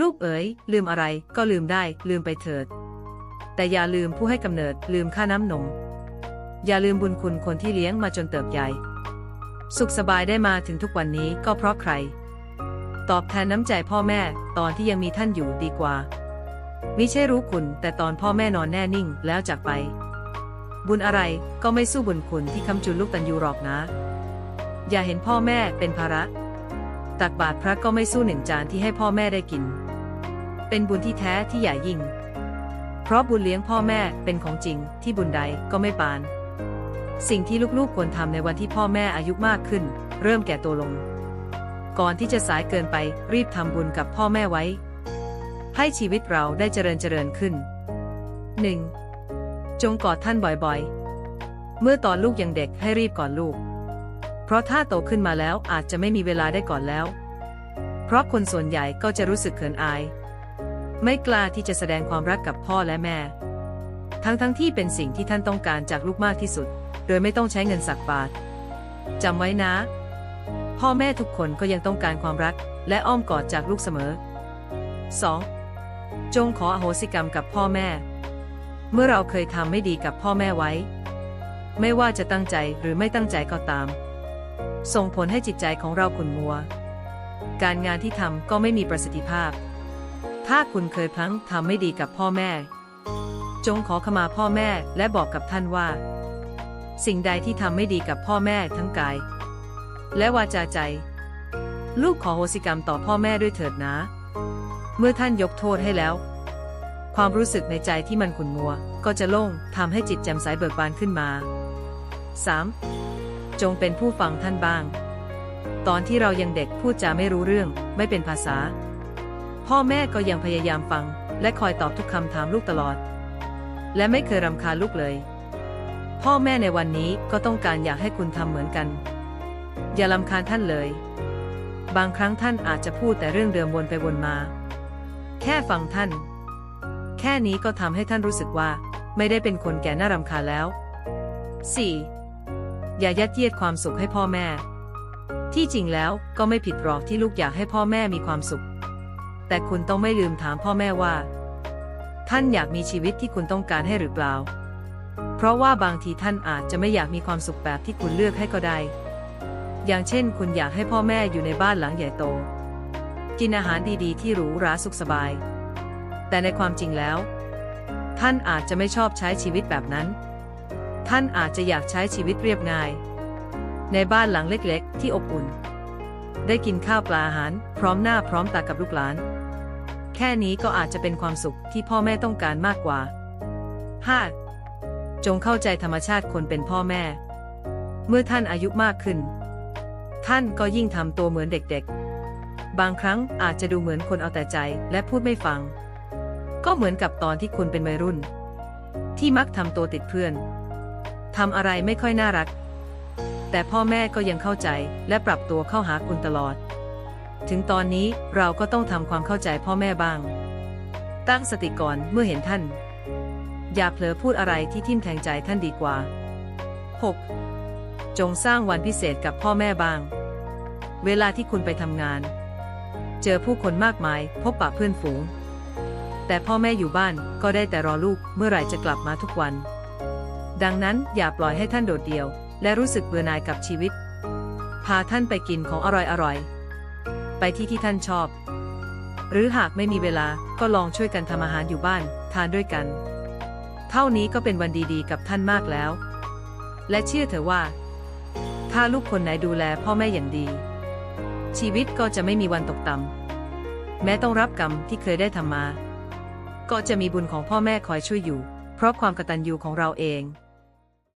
ลูกเอ๋ย ลืมอะไรก็ลืมได้ ลืมไปเถิด แต่อย่าลืมผู้ให้กำเนิด ลืมค่าน้ำนม อย่าลืมบุญคุณคนที่เลี้ยงมาจนเติบใหญ่ สุขสบายได้มาถึงทุกวันนี้ก็เพราะใคร ตอบแทนน้ำใจพ่อแม่ตอนที่ยังมีท่านอยู่ดีกว่ามิใช่รู้คุณ แต่ตอนพ่อแม่นอนแน่นิ่งแล้วจากไป บุญอะไรก็ไม่สู้บุญคุณที่คำจุนลูกตันยูหรอกนะ อย่าเห็นพ่อแม่เป็นภาระ ตักบาตรพระก็ไม่สู้หนึ่งจานที่ให้พ่อแม่ได้กิน เป็นบุญที่แท้ที่ใหญ่ยิ่ง เพราะบุญเลี้ยงพ่อแม่เป็นของจริงที่บุญใดก็ไม่ปาน สิ่งที่ลูกๆควรทำในวันที่พ่อแม่อายุมากขึ้น เริ่มแก่ตัวลง ก่อนที่จะสายเกินไปรีบทำบุญกับพ่อแม่ไว้ ให้ชีวิตเราได้เจริญเจริญขึ้น 1. จงกอดท่านบ่อยๆ เมื่อตอนลูกยังเด็กให้รีบกอดลูก เพราะถ้าโตขึ้นมาแล้วอาจจะไม่มีเวลาได้กอดแล้ว เพราะคนส่วนใหญ่ก็จะรู้สึกเขินอาย ไม่กล้าที่จะแสดงความรักกับพ่อและแม่ ทั้งๆทที่เป็นสิ่งที่ท่านต้องการจากลูกมากที่สุด โดยไม่ต้องใช้เงินสักบาทจำไว้นะ พ่อแม่ทุกคนก็ยังต้องการความรักและอ้อมกอดจากลูกเสมอ 2. จงขออโหสิกรรมกับพ่อแม่ เมื่อเราเคยทำไม่ดีกับพ่อแม่ไว้ ไม่ว่าจะตั้งใจหรือไม่ตั้งใจก็ตาม ส่งผลให้จิตใจของเราขุ่นมัว การงานที่ทำก็ไม่มีประสิทธิภาพ ถ้าคุณเคยพลั้งทำไม่ดีกับพ่อแม่ จงขอขมาพ่อแม่และบอกกับท่านว่า สิ่งใดที่ทำไม่ดีกับพ่อแม่ทั้งกาย และวาจาใจ ลูกขอโหสิกรรมต่อพ่อแม่ด้วยเถิดนะ เมื่อท่านยกโทษให้แล้ว ความรู้สึกในใจที่มันขุ่นมัว ก็จะโล่งทำให้จิตแจ่มใสเบิกบานขึ้นมา 3. จงเป็นผู้ฟังท่านบ้าง ตอนที่เรายังเด็กพูดจาไม่รู้เรื่อง ไม่เป็นภาษา พ่อแม่ก็ยังพยายามฟัง และคอยตอบทุกคำถามลูกตลอด และไม่เคยรำคาญลูกเลย พ่อแม่ในวันนี้ก็ต้องการอยากให้คุณทำเหมือนกัน อย่าลำคาญท่านเลย บางครั้งท่านอาจจะพูดแต่เรื่องเดิมวนไปวนมา แค่ฟังท่าน แค่นี้ก็ทำให้ท่านรู้สึกว่า ไม่ได้เป็นคนแก่น่ารำคาญแล้ว 4. อย่ายัดเยียดความสุขให้พ่อแม่ ที่จริงแล้วก็ไม่ผิดหรอกที่ลูกอยากให้พ่อแม่มีความสุข แต่คุณต้องไม่ลืมถามพ่อแม่ว่า ท่านอยากมีชีวิตที่คุณต้องการให้หรือเปล่า เพราะว่าบางทีท่านอาจจะไม่อยากมีความสุขแบบที่คุณเลือกให้ก็ได้ อย่างเช่น คุณอยากให้พ่อแม่อยู่ในบ้านหลังใหญ่โต กินอาหารดีๆ ที่หรูหราสุขสบาย แต่ในความจริงแล้ว ท่านอาจจะไม่ชอบใช้ชีวิตแบบนั้น ท่านอาจจะอยากใช้ชีวิตเรียบง่าย ในบ้านหลังเล็กๆ ที่อบอุ่นได้กินข้าวปลาอาหาร พร้อมหน้าพร้อมตากับลูกหลาน แค่นี้ก็อาจจะเป็นความสุขที่พ่อแม่ต้องการมากกว่า 5. จงเข้าใจธรรมชาติคนเป็นพ่อแม่ เมื่อท่านอายุมากขึ้น ท่านก็ยิ่งทำตัวเหมือนเด็กๆ บางครั้งอาจจะดูเหมือนคนเอาแต่ใจและพูดไม่ฟัง ก็เหมือนกับตอนที่คุณเป็นวัยรุ่น ที่มักทำตัวติดเพื่อนทำอะไรไม่ค่อยน่ารัก แต่พ่อแม่ก็ยังเข้าใจและปรับตัวเข้าหาคุณตลอด ถึงตอนนี้เราก็ต้องทำความเข้าใจพ่อแม่บ้าง ตั้งสติก่อนเมื่อเห็นท่าน อย่าเผลอพูดอะไรที่ทิ่มแทงใจท่านดีกว่า 6. จงสร้างวันพิเศษกับพ่อแม่บ้าง เวลาที่คุณไปทำงาน เจอผู้คนมากมาย พบปะเพื่อนฝูง แต่พ่อแม่อยู่บ้านก็ได้แต่รอลูกเมื่อไหร่จะกลับมาทุกวัน ดังนั้นอย่าปล่อยให้ท่านโดดเดี่ยว และรู้สึกเบื่อหน่ายกับชีวิต พาท่านไปกินของอร่อยๆ ไปที่ที่ท่านชอบ หรือหากไม่มีเวลาก็ลองช่วยกันทำอาหารอยู่บ้าน ทานด้วยกัน เท่านี้ก็เป็นวันดีๆ กับท่านมากแล้ว และเชื่อเถอะว่า ถ้าลูกคนไหนดูแลพ่อแม่อย่างดี ชีวิตก็จะไม่มีวันตกต่ำแม้ต้องรับกรรมที่เคยได้ทำมา ก็จะมีบุญของพ่อแม่คอยช่วยอยู่ เพราะความกตัญญูของเราเอง